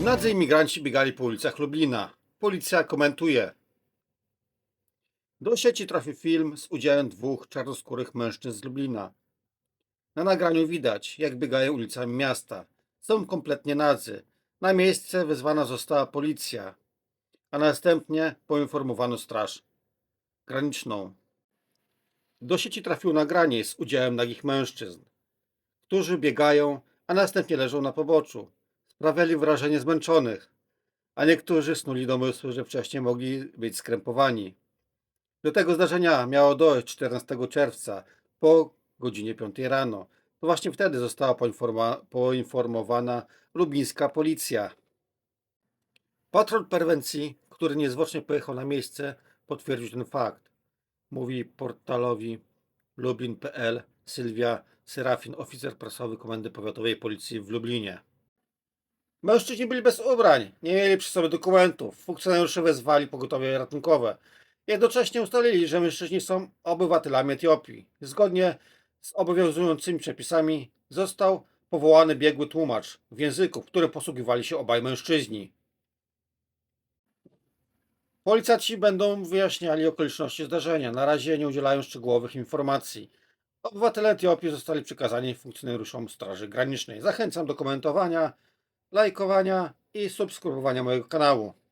Nadzy imigranci biegali po ulicach Lublina. Policja komentuje. Do sieci trafił film z udziałem dwóch czarnoskórych mężczyzn z Lublina. Na nagraniu widać, jak biegają ulicami miasta. Są kompletnie nadzy. Na miejsce wezwana została policja, a następnie poinformowano straż graniczną. Do sieci trafiło nagranie z udziałem nagich mężczyzn, którzy biegają, a następnie leżą na poboczu. Sprawiali wrażenie zmęczonych, a niektórzy snuli domysły, że wcześniej mogli być skrępowani. Do tego zdarzenia miało dojść 14 czerwca po godzinie 5 rano. To właśnie wtedy została poinformowana lubińska policja. Patrol prewencji, który niezwłocznie pojechał na miejsce, potwierdził ten fakt. Mówi portalowi lublin.pl Sylwia Serafin, oficer prasowy Komendy Powiatowej Policji w Lublinie. Mężczyźni byli bez ubrań, nie mieli przy sobie dokumentów. Funkcjonariusze wezwali pogotowie ratunkowe. Jednocześnie ustalili, że mężczyźni są obywatelami Etiopii. Zgodnie z obowiązującymi przepisami został powołany biegły tłumacz w języku, którym posługiwali się obaj mężczyźni. Policjanci będą wyjaśniali okoliczności zdarzenia. Na razie nie udzielają szczegółowych informacji. Obywatele Etiopii zostali przekazani funkcjonariuszom Straży Granicznej. Zachęcam do komentowania, lajkowania i subskrybowania mojego kanału.